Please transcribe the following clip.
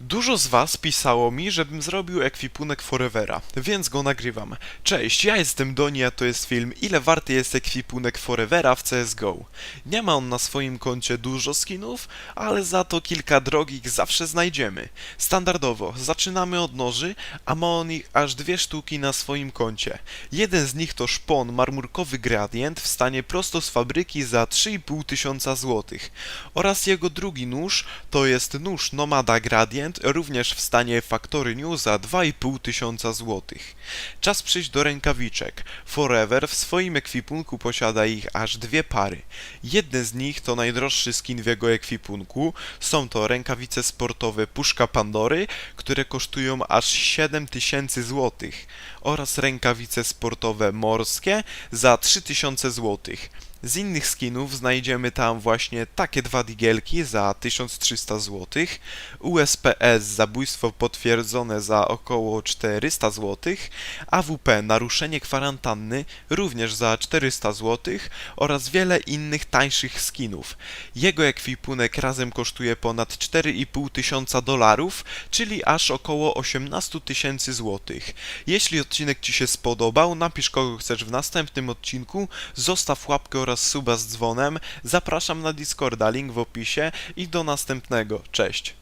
Dużo z was pisało mi, żebym zrobił ekwipunek Forevera, więc go nagrywam. Cześć, ja jestem Doni, a to jest film Ile warty jest ekwipunek Forevera w CSGO. Nie ma on na swoim koncie dużo skinów, ale za to kilka drogich zawsze znajdziemy. Standardowo, zaczynamy od noży, a ma on ich aż dwie sztuki na swoim koncie. Jeden z nich to szpon marmurkowy gradient w stanie prosto z fabryki za 3,5 tysiąca złotych. Oraz jego drugi nóż to jest nóż Nomada Gradient, również w stanie Factory New za 2,5 tysiąca złotych. Czas przejść do rękawiczek. Forever w swoim ekwipunku posiada ich aż dwie pary. Jedne z nich to najdroższy skin w jego ekwipunku. Są to rękawice sportowe Puszka Pandory, które kosztują aż 7 tysięcy złotych oraz rękawice sportowe morskie za 3000 złotych. Z innych skinów znajdziemy tam właśnie takie dwa digielki za 1300 zł, USPS zabójstwo potwierdzone za około 400 zł, AWP naruszenie kwarantanny również za 400 zł oraz wiele innych tańszych skinów. Jego ekwipunek razem kosztuje ponad 4,5 tysiąca dolarów, czyli aż około 18 tysięcy złotych. Jeśli odcinek Ci się spodobał, napisz kogo chcesz w następnym odcinku, zostaw łapkę oraz suba z dzwonem, zapraszam na Discorda, link w opisie i do następnego. Cześć!